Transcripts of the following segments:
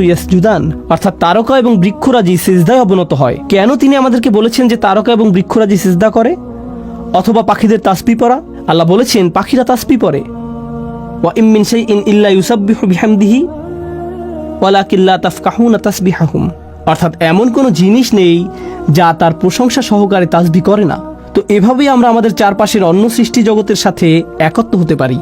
ইয়াসজুদান। অর্থাৎ তারকা এবং বৃক্ষরাজি অবনত হয়। কেন তিনি আমাদেরকে বলেছেন যে তারকা এবং বৃক্ষরাজি করে? অথবা পাখিদের তাসবি পড়া? আল্লাহ বলেছেন, পাখিরা তাসবি পড়ে। ওয়া তাফকাহুনা তাসবিহাহুম। অর্থাৎ এমন কোনো জিনিস নেই যা তার প্রশংসা সহকারে তাসবি করে না। তো এভাবেই আমরা আমাদের চারপাশের অন্য সৃষ্টি জগতের সাথে একত্র হতে পারি।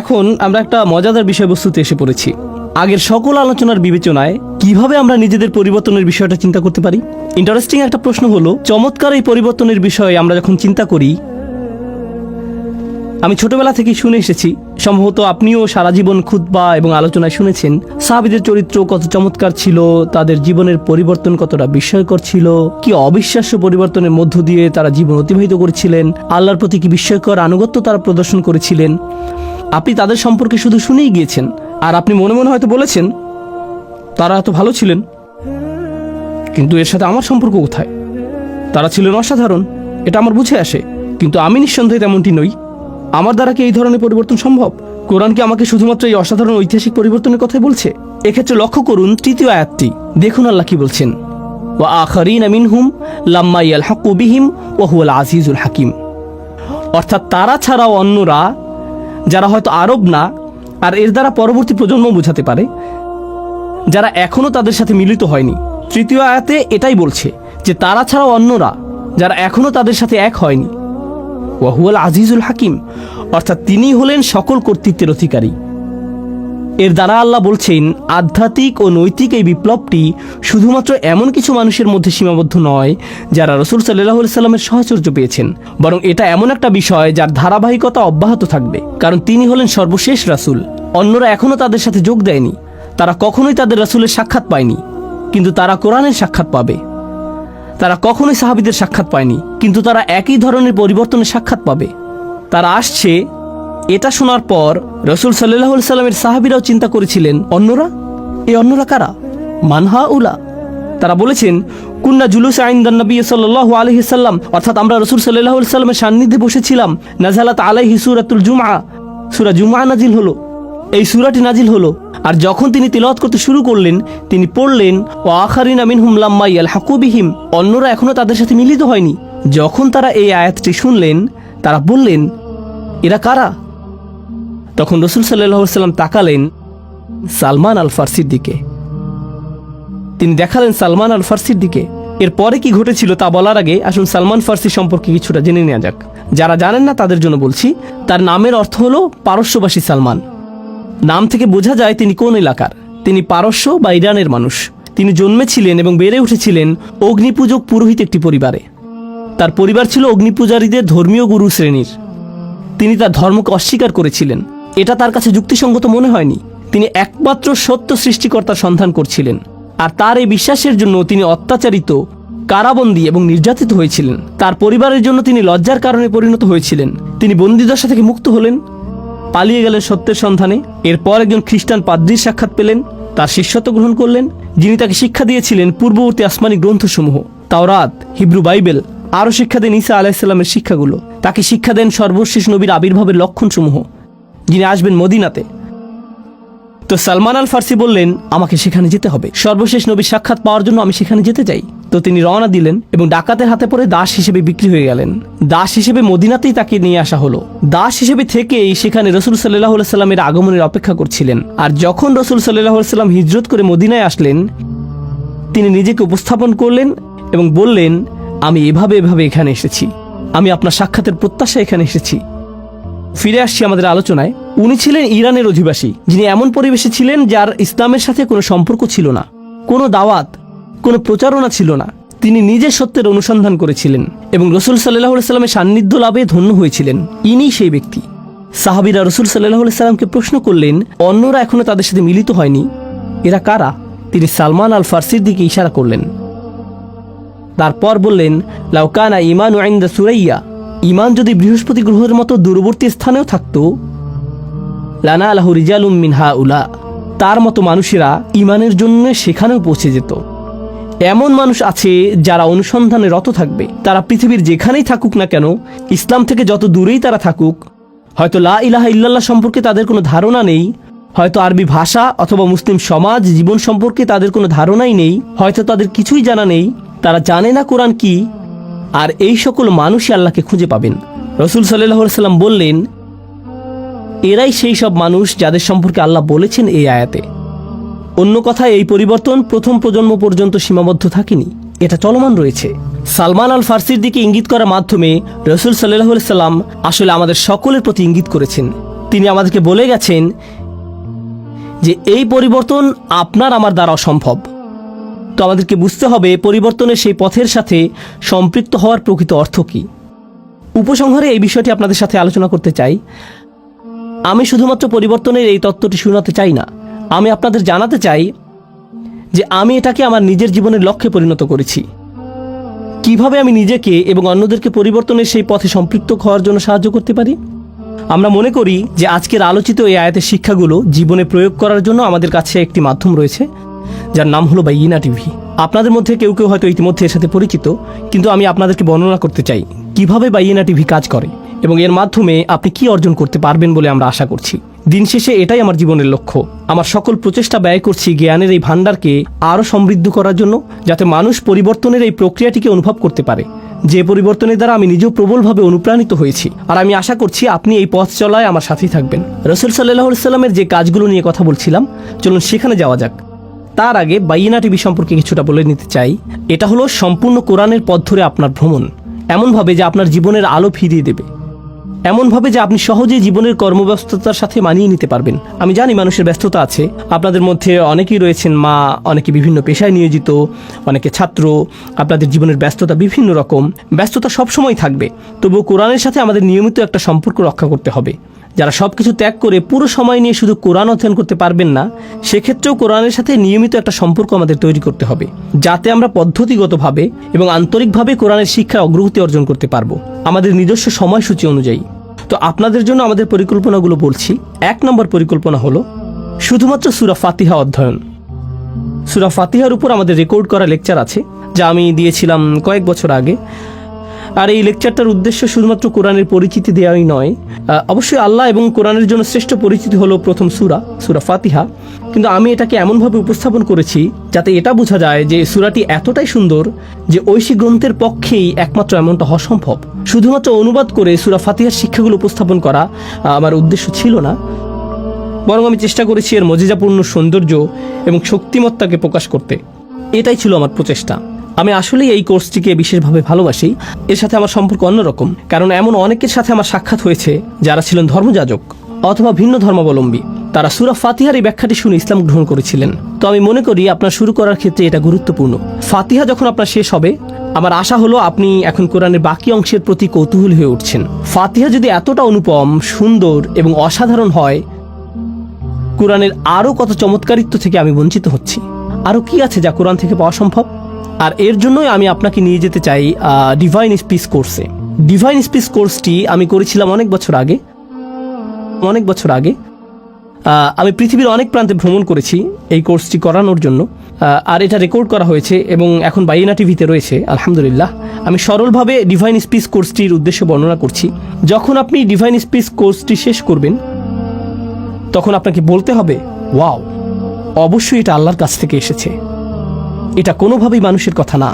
এখন আমরা একটা মজাদার বিষয়বস্তুতে এসে পড়েছি। আগের সকল আলোচনার বিবেচনায় কীভাবে আমরা নিজেদের পরিবর্তনের বিষয়টা চিন্তা করতে পারি? ইন্টারেস্টিং একটা প্রশ্ন হলো, চমৎকার এই পরিবর্তনের বিষয়ে আমরা যখন চিন্তা করি, আমি ছোটবেলা থেকেই শুনে এসেছি, সম্ভবত আপনিও সারা জীবন খুতবা এবং আলোচনায় শুনেছেন, সাহাবিদের চরিত্র কত চমৎকার ছিল, তাদের জীবনের পরিবর্তন কতটা বিস্ময়কর ছিল, কি অবিশ্বাস্য পরিবর্তনের মধ্য দিয়ে তারা জীবন অতিবাহিত করেছিলেন, আল্লাহর প্রতি কি বিস্ময়কর আনুগত্য তারা প্রদর্শন করেছিলেন। আপনি তাদের সম্পর্কে শুধু শুনেই গিয়েছেন, আর আপনি মনে মনে হয়তো বলেছেন, তারা এত ভালো ছিলেন। কিন্তু এর সাথে আমার সম্পর্ক কোথায়? তারা ছিলেন অসাধারণ, এটা আমার বুঝে আসে, কিন্তু আমি নিঃসন্দেহে তেমনটি নই। আমার দ্বারা কি এই ধরনের পরিবর্তন সম্ভব? কোরআন কি আমাকে শুধুমাত্র এই অসাধারণ ঐতিহাসিক পরিবর্তনের কথাই বলছে? এক্ষেত্রে লক্ষ্য করুন তৃতীয় আয়াতটি। দেখুন আল্লাহ কি বলছেন। ওয়া আখারিন মিনহুম লাম্মা ইয়ালহাকু বিহিম ওয়া হুয়াল আজিজুল হাকিম। অর্থাৎ তারা ছাড়াও অন্যরা যারা হয়তো আরব না আর এর দ্বারা পরবর্তী প্রজন্ম বোঝাতে পারে, যারা এখনও তাদের সাথে মিলিত হয়নি। তৃতীয় আয়াতে এটাই বলছে যে তারা ছাড়া অন্যরা যারা এখনও তাদের সাথে এক হয়নি। ওয়াহুয়াল আজিজুল হাকিম, অর্থাৎ তিনি হলেন সকল কর্তৃত্বের অধিকারী। এর দ্বারা আল্লাহ বলছেন, আধ্যাত্মিক ও নৈতিক এই বিপ্লবটি শুধুমাত্র এমন কিছু মানুষের মধ্যে সীমাবদ্ধ নয়, যারা রসুল সাল্লাহ সাল্লামের সাহচর্য পেয়েছেন, বরং এটা এমন একটা বিষয় যার ধারাবাহিকতা অব্যাহত থাকবে। কারণ তিনি হলেন সর্বশেষ রাসূল। অন্যরা এখনও তাদের সাথে যোগ দেয়নি। তারা কখনোই তাদের রাসূলের সাক্ষাৎ পায়নি। কিন্তু তারা কোরআনের সাক্ষাৎ পাবে। তারা কখনোই সাহাবিদের সাক্ষাৎ পায়নি। কিন্তু তারা একই ধরনের পরিবর্তনের সাক্ষাৎ পাবে। তারা আসছে এটা শোনার পর রসুল সাল্লাহ সাল্লামের সাহাবিরাও চিন্তা করেছিলেন, অন্যরা? এই অন্যরা কারা? মানহা উলা তারা বলেছেন, কুন্না জুলুস আইন্দান নবী সাল্লাহ আলহিসাল্লাম অর্থাৎ আমরা রসুল সাল্লাহ সাল্লামের সান্নিধ্যে বসেছিলাম নাজালাত আলাইহি সুরাতুল জুমা সুরা জুমা নাজিল হলো। এই সুরাটি নাজিল হলো। আর যখন তিনি তিলাওয়াত করতে শুরু করলেন, তিনি পড়লেন ও আখারিন আমিন হুমলাম্মাই আল হাকুবিহিম অন্যরা এখনও তাদের সাথে মিলিত হয়নি। যখন তারা এই আয়াতটি শুনলেন, তারা বললেন, এরা কারা? তখন রসুল সাল্লাহ সাল্লাম তাকালেন সালমান আল ফার্সির দিকে। তিনি দেখালেন সালমান আল ফার্সির দিকে এরপরে কি ঘটেছিল তা বলার আগে আসুন সালমান ফার্সি সম্পর্কে কিছুটা জেনে নেওয়া যাক। যারা জানেন না তাদের জন্য বলছি, তার নামের অর্থ হলো পারস্যবাসী সালমান। নাম থেকে বোঝা যায় তিনি কোন এলাকার। তিনি পারস্য বা ইরানের মানুষ। তিনি জন্মেছিলেন এবং বেড়ে উঠেছিলেন অগ্নিপূজক পুরোহিত একটি পরিবারে। তার পরিবার ছিল অগ্নিপূজারীদের ধর্মীয় গুরু শ্রেণির। তিনি তার ধর্মকে অস্বীকার করেছিলেন। এটা তার কাছে যুক্তিসঙ্গত মনে হয়নি। তিনি একমাত্র সত্য সৃষ্টিকর্তার সন্ধান করছিলেন, আর তার এই বিশ্বাসের জন্য তিনি অত্যাচারিত, কারাবন্দী এবং নির্যাতিত হয়েছিলেন। তার পরিবারের জন্য তিনি লজ্জার কারণে পরিণত হয়েছিলেন। তিনি বন্দিদশা থেকে মুক্ত হলেন, পালিয়ে গেলেন সত্যের সন্ধানে। এরপর একজন খ্রিস্টান পাদ্রির সাক্ষাৎ পেলেন, তার শিষ্যত্ব গ্রহণ করলেন। যিনি তাকে শিক্ষা দিয়েছিলেন পূর্ববর্তী আসমানি গ্রন্থসমূহ, তাওরাত, হিব্রু বাইবেল, আরও শিক্ষা দেন ঈসা আলাইসাল্লামের শিক্ষাগুলো। তাকে শিক্ষা দেন সর্বশেষ নবীর আবির্ভাবের লক্ষণসমূহ। যিনি আসবেন মদিনাতে। তো সালমান আল ফার্সি বললেন, আমাকে সেখানে যেতে হবে। সর্বশেষ নবীর সাক্ষাৎ পাওয়ার জন্য আমি সেখানে যেতে চাই। তো তিনি রওনা দিলেন এবং ডাকাতের হাতে পড়ে দাস হিসেবে বিক্রি হয়ে গেলেন। দাস হিসেবে মদিনাতেই তাকে নিয়ে আসা হলো। দাস হিসেবে থেকেই সেখানে রসুল সাল্লাহ সাল্লামের আগমনের অপেক্ষা করছিলেন। আর যখন রসুল সাল্লাহ সাল্লাম হিজরত করে মদিনায় আসলেন, তিনি নিজেকে উপস্থাপন করলেন এবং বললেন, আমি এভাবে এভাবে এখানে এসেছি। আমি আপনার সাক্ষাতের প্রত্যাশা এখানে এসেছি। ফিরে আসছি আমাদের আলোচনায়। উনি ছিলেন ইরানের অধিবাসী, যিনি এমন পরিবেশে ছিলেন যার ইসলামের সাথে কোনো সম্পর্ক ছিল না, কোনো দাওয়াত, কোনো প্রচারণা ছিল না। তিনি নিজে সত্যের অনুসন্ধান করেছিলেন এবং রসুল সাল্লাহ সাল্লামের সান্নিধ্য লাভে ধন্য হয়েছিলেন। ইনি সেই ব্যক্তি। সাহাবিরা রসুল সাল্লাহ সাল্লামকে প্রশ্ন করলেন, অন্যরা এখনও তাদের সাথে মিলিত হয়নি। এরা কারা? তিনি সালমান আল ফার্সির দিকে ইশারা করলেন। তারপর বললেন লাউকানা ইমান ওয়াইন্দা সুরাইয়া। ইমান যদি বৃহস্পতি গ্রহের মতো দূরবর্তী স্থানেও থাকতো, লানা আলাহু রিজালুম মিনহা উলা, তার মতো মানুষেরা ইমানের জন্য সেখানেও পৌঁছে যেত। এমন মানুষ আছে যারা অনুসন্ধানে রত থাকবে। তারা পৃথিবীর যেখানেই থাকুক না কেন, ইসলাম থেকে যত দূরেই তারা থাকুক, হয়তো লা ইলাহা ইল্লাল্লাহ সম্পর্কে তাদের কোনো ধারণা নেই, হয়তো আরবি ভাষা অথবা মুসলিম সমাজ, জীবন সম্পর্কে তাদের কোনো ধারণাই নেই, হয়তো তাদের কিছুই জানা নেই, তারা জানে না কোরআন কি আর এই সকল মানুষই আল্লাহকে খুঁজে পাবেন। রসুল সাল্লাহ সাল্লাম বললেন, এরাই সেই সব মানুষ যাদের সম্পর্কে আল্লাহ বলেছেন এই আয়াতে। অন্য কথায় এই পরিবর্তন প্রথম প্রজন্ম পর্যন্ত সীমাবদ্ধ থাকেনি। এটা চলমান রয়েছে। সালমান আল ফার্সির দিকে ইঙ্গিত করার মাধ্যমে রসুল সাল্লাহ সাল্লাম আসলে আমাদের সকলের প্রতি ইঙ্গিত করেছেন। তিনি আমাদেরকে বলে গেছেন যে, এই পরিবর্তন আপনার আমার দ্বারা অসম্ভব। তো আমাদেরকে বুঝতে হবে পরিবর্তনের সেই পথের সাথে সম্পৃক্ত হওয়ার প্রকৃত অর্থ কী। উপসংহারে এই বিষয়টি আপনাদের সাথে আলোচনা করতে চাই। আমি শুধুমাত্র পরিবর্তনের এই তত্ত্বটি শোনাতে চাই না। আমি আপনাদের জানাতে চাই যে আমি এটাকে আমার নিজের জীবনের লক্ষ্যে পরিণত করেছি। কীভাবে আমি নিজেকে এবং অন্যদেরকে পরিবর্তনের সেই পথে সম্পৃক্ত হওয়ার জন্য সাহায্য করতে পারি? আমরা মনে করি যে আজকের আলোচিত এই আয়াতের শিক্ষাগুলো জীবনে প্রয়োগ করার জন্য আমাদের কাছে একটি মাধ্যম রয়েছে। যার নাম হলো বাইনা টিভি। আপনাদের মধ্যে কেউ কেউ হয়তো ইতিমধ্যে এর সাথে পরিচিত, কিন্তু আমি আপনাদেরকে বর্ণনা করতে চাই কীভাবে বাইনা টিভি কাজ করে এবং এর মাধ্যমে আপনি কি অর্জন করতে পারবেন বলে আমরা আশা করছি। দিন শেষে এটাই আমার জীবনের লক্ষ্য। আমার সকল প্রচেষ্টা ব্যয় করছি জ্ঞানের এই ভাণ্ডারকে আরও সমৃদ্ধ করার জন্য, যাতে মানুষ পরিবর্তনের এই প্রক্রিয়াটিকে অনুভব করতে পারে। যে পরিবর্তনের দ্বারা আমি নিজেও প্রবলভাবে অনুপ্রাণিত হয়েছি। আর আমি আশা করছি আপনি এই পথ চলায় আমার সাথেই থাকবেন। রসুল সাল্লাহ সাল্লামের যে কাজগুলো নিয়ে কথা বলছিলাম, চলুন সেখানে যাওয়া যাক। তার আগে বাইনা টিভি সম্পর্কে কিছুটা বলে নিতে চাই। এটা হলো সম্পূর্ণ কোরআনের পথ ধরে আপনার ভ্রমণ। এমনভাবে যে আপনার জীবনের আলো ফিরিয়ে দেবে। এমনভাবে যে আপনি সহজেই জীবনের কর্মব্যস্ততার সাথে মানিয়ে নিতে পারবেন। আমি জানি মানুষের ব্যস্ততা আছে। আপনাদের মধ্যে অনেকেই রয়েছেন মা, অনেকে বিভিন্ন পেশায় নিয়োজিত, অনেকে ছাত্র। আপনাদের জীবনের ব্যস্ততা বিভিন্ন রকম। ব্যস্ততা সবসময় থাকবে। তবুও কোরআনের সাথে আমাদের নিয়মিত একটা সম্পর্ক রক্ষা করতে হবে। যারা সব কিছু ত্যাগ করে পুরো সময় নিয়ে শুধু কোরআন অধ্যয়ন করতে পারবেন না, সেক্ষেত্রেও কোরআনের সাথে নিয়মিত একটা সম্পর্ক আমাদের তৈরি করতে হবে, যাতে আমরা পদ্ধতিগতভাবে এবং আন্তরিকভাবে কোরআনের শিক্ষায় অগ্রগতি অর্জন করতে পারব, আমাদের নিজস্ব সময়সূচি অনুযায়ী। তো আপনাদের জন্য আমাদের পরিকল্পনাগুলো বলছি। এক নম্বর পরিকল্পনা হলো, শুধুমাত্র সুরা ফাতিহা অধ্যয়ন। সুরা ফাতিহার উপর আমাদের রেকর্ড করা লেকচার আছে, যা আমি দিয়েছিলাম কয়েক বছর আগে। আর এই লেকচারটার উদ্দেশ্য শুধুমাত্র কোরআনের পরিচিতি দেওয়াই নয় অবশ্যই আল্লাহ এবং কোরআনের জন্য শ্রেষ্ঠ পরিচিতি হলো প্রথম সুরা সুরা ফাতিহা। কিন্তু আমি এটাকে এমনভাবে উপস্থাপন করেছি যাতে এটা বোঝা যায় যে সুরাটি এতটাই সুন্দর যে ঐশী গ্রন্থের পক্ষেই একমাত্র এমনটা হওয়া সম্ভব। শুধুমাত্র অনুবাদ করে সুরা ফাতিহার শিক্ষাগুলো উপস্থাপন করা আমার উদ্দেশ্য ছিল না। বরং আমি চেষ্টা করেছি এর মজিজাপূর্ণ সৌন্দর্য এবং শক্তিমত্তাকে প্রকাশ করতে। এটাই ছিল আমার প্রচেষ্টা। আমি আসলেই এই কোর্সটিকে বিশেষভাবে ভালোবাসি। এর সাথে আমার সম্পর্ক অন্যরকম, কারণ এমন অনেকের সাথে আমার সাক্ষাৎ হয়েছে যারা ছিলেন ধর্মযাজক অথবা ভিন্ন ধর্মাবলম্বী। তারা সুরা ফাতিহার এই ব্যাখ্যাটি শুনে ইসলাম গ্রহণ করেছিলেন। তো আমি মনে করি আপনার শুরু করার ক্ষেত্রে এটা গুরুত্বপূর্ণ। ফাতিহা যখন আপনার শেষ হবে, আমার আশা হলো আপনি এখন কোরআনের বাকি অংশের প্রতি কৌতূহল হয়ে উঠছেন। ফাতিহা যদি এতটা অনুপম, সুন্দর এবং অসাধারণ হয়, কোরআনের আরও কত চমৎকারিত্ব থেকে আমি বঞ্চিত হচ্ছি। আরও কি আছে যা কোরআন থেকে পাওয়া সম্ভব? আর এর জন্যই আমি আপনাকে নিয়ে যেতে চাই ডিভাইন স্পিচ কোর্সে ডিভাইন স্পিচ কোর্সটি আমি করেছিলাম অনেক বছর আগে। অনেক বছর আগে। আমি পৃথিবীর অনেক প্রান্তে ভ্রমণ করেছি এই কোর্সটি করানোর জন্য। আর এটা রেকর্ড করা হয়েছে এবং এখন বাইনা টিভিতে রয়েছে, আলহামদুলিল্লাহ। আমি সরলভাবে ডিভাইন স্পিচ কোর্সটির উদ্দেশ্য বর্ণনা করছি। যখন আপনি ডিভাইন স্পিচ কোর্সটি শেষ করবেন, তখন আপনাকে বলতে হবে, ওয়াও, অবশ্যই এটা আল্লাহর কাছ থেকে এসেছে। এটা কোনোভাবেই মানুষের কথা না।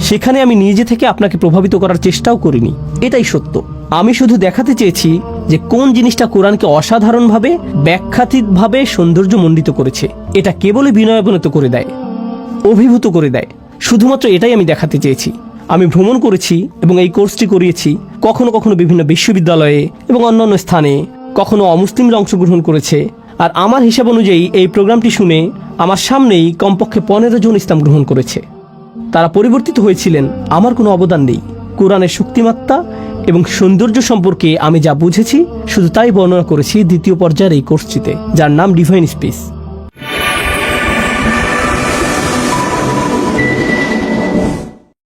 সেখানে আমি নিজে থেকে আপনাকে প্রভাবিত করার চেষ্টাও করিনি। এটাই সত্য। আমি শুধু দেখাতে চেয়েছি যে কোন জিনিসটা কোরআনকে অসাধারণভাবে, ব্যাখ্যাতীতভাবে সৌন্দর্যমণ্ডিত করেছে। এটা কেবলই বিনয়াবনত করে দেয়, অভিভূত করে দেয়। শুধুমাত্র এটাই আমি দেখাতে চেয়েছি। আমি ভ্রমণ করেছি এবং এই কোর্সটি করিয়েছি, কখনো কখনো বিভিন্ন বিশ্ববিদ্যালয়ে এবং অন্যান্য স্থানে, কখনো অমুসলিমরা অংশগ্রহণ করেছে আর আমার হিসাব অনুযায়ী এই প্রোগ্রামটি শুনে আমার সামনেই কমপক্ষে পনেরো জন ইসলাম গ্রহণ করেছে। তারা পরিবর্তিত হয়েছিলেন, আমার কোনো অবদান নেই। কোরআনের শক্তিমাত্রা এবং সৌন্দর্য সম্পর্কে আমি যা বুঝেছি, শুধু তাই বর্ণনা করেছি দ্বিতীয় পর্যায়ের এই কোর্সটিতে, যার নাম ডিভাইন স্পেস